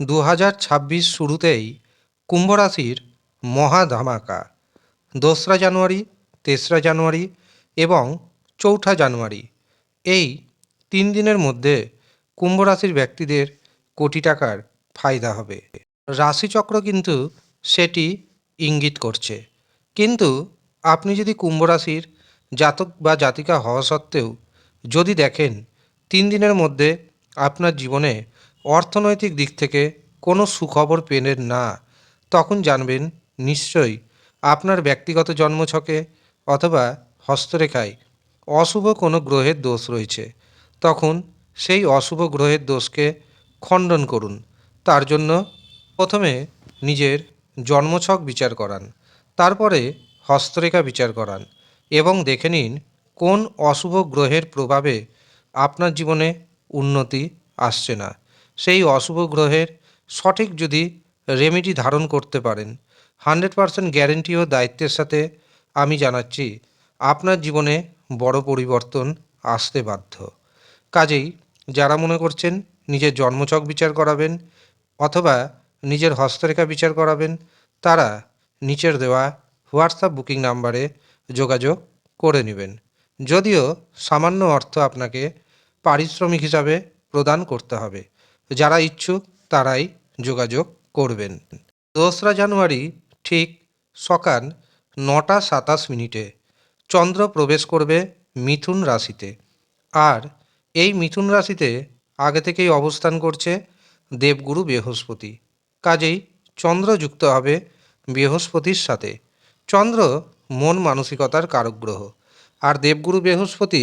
দু হাজার ছাব্বিশ শুরুতেই কুম্ভ রাশির মহা ধামাকা। দোসরা জানুয়ারি, তেসরা জানুয়ারি এবং চৌঠা জানুয়ারি এই তিন দিনের মধ্যে কুম্ভ রাশির ব্যক্তিদের কোটি টাকার ফায়দা হবে। রাশিচক্র কিন্তু সেটি ইঙ্গিত করছে। কিন্তু আপনি যদি কুম্ভ রাশির জাতক বা জাতিকা হওয়া সত্ত্বেও যদি দেখেন, তিন দিনের মধ্যে আপনার জীবনে অর্থনৈতিক দিক থেকে কোনো সুখবর পেলেন না, তখন জানবেন নিশ্চয়ই আপনার ব্যক্তিগত জন্মছকে অথবা হস্তরেখায় অশুভ কোনো গ্রহের দোষ রয়েছে। তখন সেই অশুভ গ্রহের দোষকে খণ্ডন করুন। তার জন্য প্রথমে নিজের জন্মছক বিচার করান, তারপরে হস্তরেখা বিচার করান এবং দেখে নিন কোন অশুভ গ্রহের প্রভাবে আপনার জীবনে উন্নতি আসছে না। সেই অশুভ গ্রহের সঠিক যদি রেমেডি ধারণ করতে পারেন হান্ড্রেড পারসেন্ট গ্যারেন্টি ও দায়িত্বের সাথে আমি জানাচ্ছি, আপনার জীবনে বড় পরিবর্তন আসতে বাধ্য। কাজেই যারা মনে করছেন নিজের জন্মচক বিচার করাবেন অথবা নিজের হস্তরেখা বিচার করাবেন, তারা নিচের দেওয়া হোয়াটসঅ্যাপ বুকিং নাম্বারে যোগাযোগ করে নেবেন। যদিও সামান্য অর্থ আপনাকে পারিশ্রমিক হিসাবে প্রদান করতে হবে। যারা ইচ্ছুক তারাই যোগাযোগ করবেন। দোসরা জানুয়ারি ঠিক সকাল নটা সাতাশ মিনিটে চন্দ্র প্রবেশ করবে মিথুন রাশিতে। আর এই মিথুন রাশিতে আগে থেকেই অবস্থান করছে দেবগুরু বৃহস্পতি। কাজেই চন্দ্র যুক্ত হবে বৃহস্পতির সাথে। চন্দ্র মন মানসিকতার কারক গ্রহ আর দেবগুরু বৃহস্পতি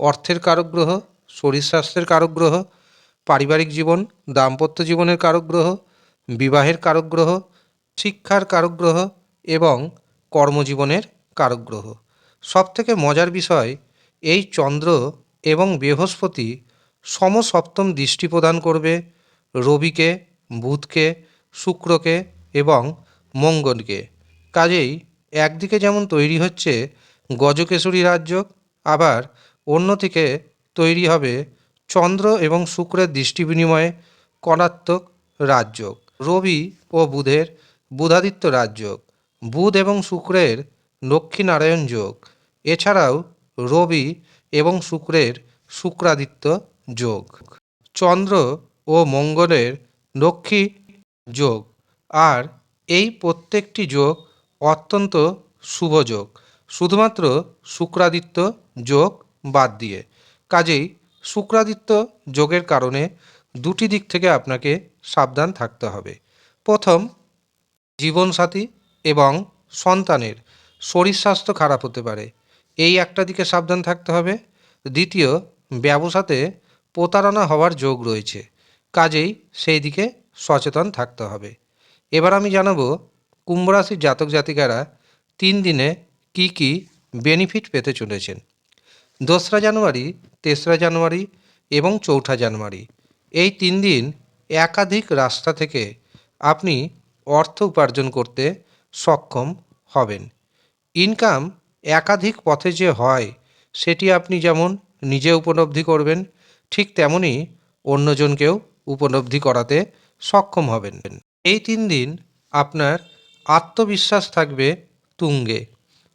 অর্থের কারক গ্রহ শরীর স্বাস্থ্যের কারক গ্রহ পারিবারিক জীবন, দাম্পত্য জীবনের কারক গ্রহ বিবাহের কারক গ্রহ শিক্ষার কারক গ্রহ এবং কর্মজীবনের কারক গ্রহ সবথেকে মজার বিষয়, এই চন্দ্র এবং বৃহস্পতি সমসপ্তম দৃষ্টি প্রদান করবে রবিকে, বুধকে, শুক্রকে এবং মঙ্গলকে। কাজেই একদিকে যেমন তৈরি হচ্ছে গজকেশরী রাজ্য আবার অন্যদিকে তৈরি হবে চন্দ্র এবং শুক্রের দৃষ্টি বিনিময়ে কণাত্মক রাজযোগ। রবি ও বুধের বুধাদিত্য রাজযোগ। বুধ এবং শুক্রের লক্ষ্মীনারায়ণ যোগ। এছাড়াও রবি এবং শুক্রের শুক্রাদিত্য যোগ। চন্দ্র ও মঙ্গলের লক্ষ্মী যোগ। আর এই প্রত্যেকটি যোগ অত্যন্ত শুভ যোগ। শুধুমাত্র শুক্রাদিত্য যোগ বাদ দিয়ে। কাজেই শুক্রাদিত্য যোগের কারণে দুটি দিক থেকে আপনাকে সাবধান থাকতে হবে। প্রথম, জীবনসাথী এবং সন্তানের শরীর স্বাস্থ্য খারাপ হতে পারে। এই একটা দিকে সাবধান থাকতে হবে। দ্বিতীয়, ব্যবসাতে প্রতারণা হওয়ার যোগ রয়েছে। কাজেই সেই দিকে সচেতন থাকতে হবে। এবার আমি জানাব কুম্ভ রাশির জাতক জাতিকারা তিন দিনে কি কি বেনিফিট পেতে চলেছেন। দোসরা জানুয়ারি তেসরা জানুয়ারি এবং চৌঠা জানুয়ারি। এই তিন দিন একাধিক রাস্তা থেকে আপনি অর্থ উপার্জন করতে সক্ষম হবেন। ইনকাম একাধিক পথে যে হয়, সেটি আপনি যেমন নিজে উপলব্ধি করবেন, ঠিক তেমনই অন্যজনকেও উপলব্ধি করাতে সক্ষম হবেন। এই তিন দিন আপনার আত্মবিশ্বাস থাকবে তুঙ্গে।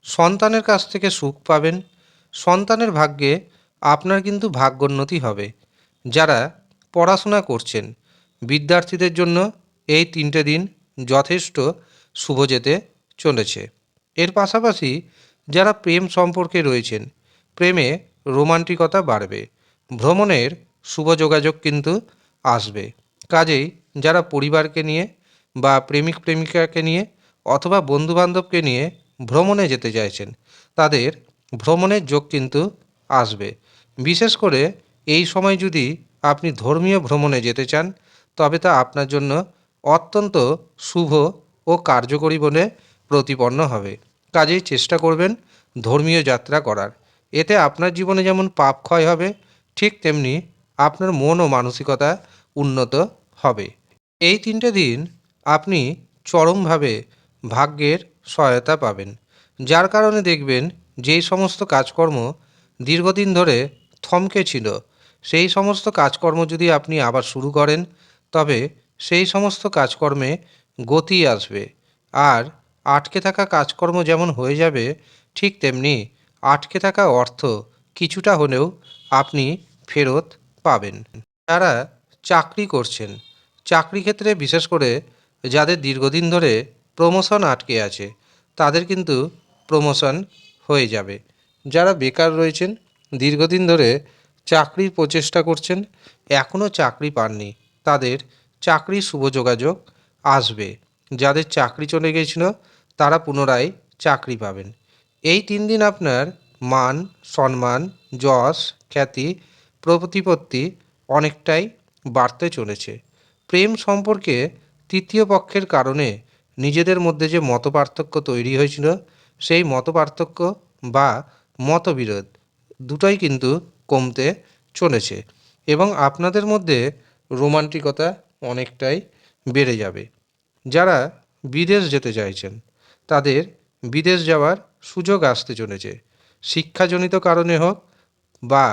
সন্তানের কাছ থেকে সুখ পাবেন। সন্তানের ভাগ্যে আপনার কিন্তু ভাগ্যোন্নতি হবে। যারা পড়াশোনা করছেন, বিদ্যার্থীদের জন্য এই তিনটে দিন যথেষ্ট শুভ যেতে চলেছে। এর পাশাপাশি যারা প্রেম সম্পর্কে রয়েছেন, প্রেমে রোমান্টিকতা বাড়বে, ভ্রমণের শুভ যোগাযোগ কিন্তু আসবে। কাজেই যারা পরিবারকে নিয়ে বা প্রেমিক প্রেমিকাকে নিয়ে অথবা বন্ধুবান্ধবকে নিয়ে ভ্রমণে যেতে চাইছেন, তাদের ভ্রমণের যোগ কিন্তু আসবে। বিশেষ করে এই সময় যদি আপনি ধর্মীয় ভ্রমণে যেতে চান, তবে তা আপনার জন্য অত্যন্ত শুভ ও কার্যকরী বলে প্রতিপন্ন হবে। কাজেই চেষ্টা করবেন ধর্মীয় যাত্রা করার। এতে আপনার জীবনে যেমন পাপ ক্ষয় হবে, ঠিক তেমনি আপনার মন ও মানসিকতা উন্নত হবে। এই তিনটে দিন আপনি চরমভাবে ভাগ্যের সহায়তা পাবেন। যার কারণে দেখবেন যেই সমস্ত কাজকর্ম দীর্ঘদিন ধরে থমকে ছিল। সেই সমস্ত কাজকর্ম যদি আপনি আবার শুরু করেন, তবে সেই সমস্ত কাজকর্মে গতি আসবে। আর আটকে থাকা কাজকর্ম যেমন হয়ে যাবে, ঠিক তেমনি আটকে থাকা অর্থ কিছুটা হলেও আপনি ফেরত পাবেন। যারা চাকরি করছেন, চাকরি ক্ষেত্রে বিশেষ করে যাদের দীর্ঘদিন ধরে প্রমোশন আটকে আছে, তাদের কিন্তু প্রমোশন হয়ে যাবে। যারা বেকার রয়েছেন, দীর্ঘদিন ধরে চাকরির প্রচেষ্টা করছেন এখনও চাকরি পাননি। তাদের চাকরির শুভ যোগাযোগ আসবে। যাদের চাকরি চলে গেছিল তারা পুনরায় চাকরি পাবেন। এই তিন দিন আপনার মান, সম্মান, যশ, খ্যাতি, প্রতিপত্তি অনেকটাই বাড়তে চলেছে। প্রেম সম্পর্কে তৃতীয় পক্ষের কারণে নিজেদের মধ্যে যে মতপার্থক্য তৈরি হয়েছিল, সেই মতপার্থক্য বা মতবিরোধ দুটোই কিন্তু কমতে চলেছে এবং আপনাদের মধ্যে রোমান্টিকতা অনেকটাই বেড়ে যাবে। যারা বিদেশ যেতে চাইছেন, তাদের বিদেশ যাওয়ার সুযোগ আসতে চলেছে। শিক্ষাজনিত কারণে হোক বা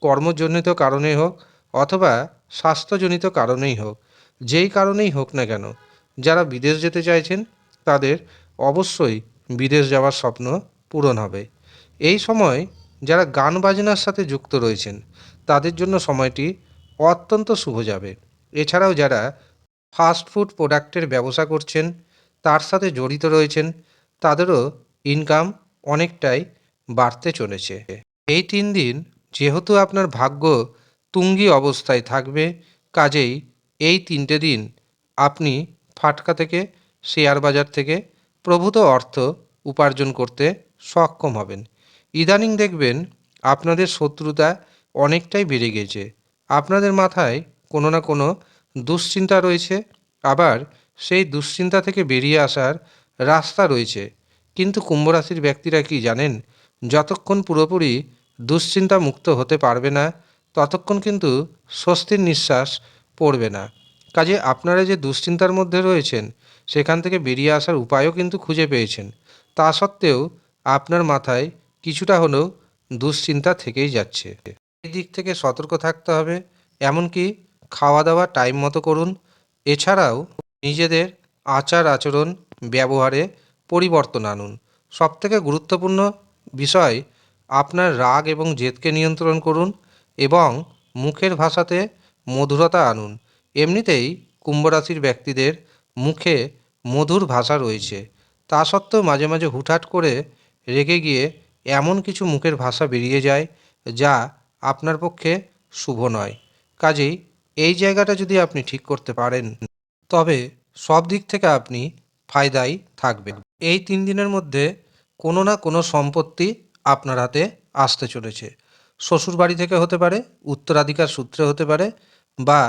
কর্মজনিত কারণে হোক অথবা স্বাস্থ্যজনিত কারণেই হোক, যেই কারণেই হোক না কেন, যারা বিদেশ যেতে চাইছেন, তাদের অবশ্যই বিদেশ যাওয়ার স্বপ্ন পূরণ হবে। এই সময় যারা গান বাজনার সাথে যুক্ত রয়েছেন, তাদের জন্য সময়টি অত্যন্ত শুভ যাবে। এছাড়াও যারা ফাস্ট ফুড প্রোডাক্টের ব্যবসা করছেন, তার সাথে জড়িত রয়েছেন, তাদেরও ইনকাম অনেকটাই বাড়তে চলেছে। এই তিন দিন যেহেতু আপনার ভাগ্য তুঙ্গি অবস্থায় থাকবে, কাজেই এই তিনটে দিন আপনি ফাটকা থেকে, শেয়ার বাজার থেকে প্রভূত অর্থ উপার্জন করতে সক্ষম হবেন। ইদানিং দেখবেন আপনাদের শত্রুতা অনেকটাই বেড়ে গেছে। আপনাদের মাথায় কোনো না কোনো দুশ্চিন্তা রয়েছে, আবার সেই দুশ্চিন্তা থেকে বেরিয়ে আসার রাস্তা রয়েছে। কিন্তু কুম্ভরাশির ব্যক্তিরা কি জানেন, যতক্ষণ পুরোপুরি দুশ্চিন্তা মুক্ত হতে পারবে না, ততক্ষণ কিন্তু স্বস্তির নিঃশ্বাস পড়বে না। কাজে আপনারা যে দুশ্চিন্তার মধ্যে রয়েছেন, সেখান থেকে বেরিয়ে আসার উপায়ও কিন্তু খুঁজে পেয়েছেন। তা সত্ত্বেও আপনার মাথায় কিছুটা হলেও দুশ্চিন্তা থেকেই যাচ্ছে। এই দিক থেকে সতর্ক থাকতে হবে, এমনকি খাওয়া দাওয়া টাইম মতো করুন। এছাড়াও নিজেদের আচার আচরণ ব্যবহারে পরিবর্তন আনুন। সবথেকে গুরুত্বপূর্ণ বিষয়, আপনার রাগ এবং জেদকে নিয়ন্ত্রণ করুন এবং মুখের ভাষাতে মধুরতা আনুন। এমনিতেই কুম্ভ রাশির ব্যক্তিদের মুখে মধুর ভাষা রয়েছে। তা সত্ত্বেও মাঝে মাঝে হুটহাট করে রেগে গিয়ে এমন কিছু মুখের ভাষা বেরিয়ে যায় যা আপনার পক্ষে শুভ নয়। কাজেই এই জায়গাটা যদি আপনি ঠিক করতে পারেন, তবে সব দিক থেকে আপনি ফায়দাই থাকবেন। এই তিন দিনের মধ্যে কোনো না কোনো সম্পত্তি আপনার হাতে আসতে চলেছে। শ্বশুর বাড়ি থেকে হতে পারে, উত্তরাধিকার সূত্রে হতে পারে, বা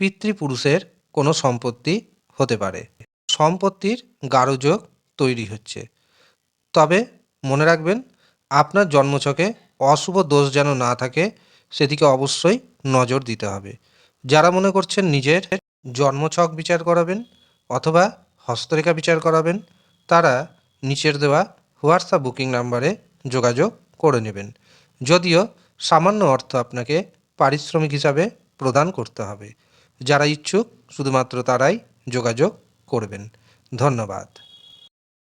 পিতৃপুরুষের কোনো সম্পত্তি হতে পারে। সম্পত্তির গাঢ়যোগ তৈরি হচ্ছে। তবে মনে রাখবেন আপনার জন্মছকে অশুভ দোষ যেন না থাকে, সেদিকে অবশ্যই নজর দিতে হবে। যারা মনে করছেন নিজের জন্মছক বিচার করাবেন অথবা হস্তরেখা বিচার করাবেন, তারা নিচের দেওয়া হোয়াটসঅ্যাপ বুকিং নাম্বারে যোগাযোগ করে নেবেন। যদিও সামান্য অর্থ আপনাকে পারিশ্রমিক হিসাবে প্রদান করতে হবে। যারা ইচ্ছুক, শুধুমাত্র তারাই যোগাযোগ করবেন। ধন্যবাদ।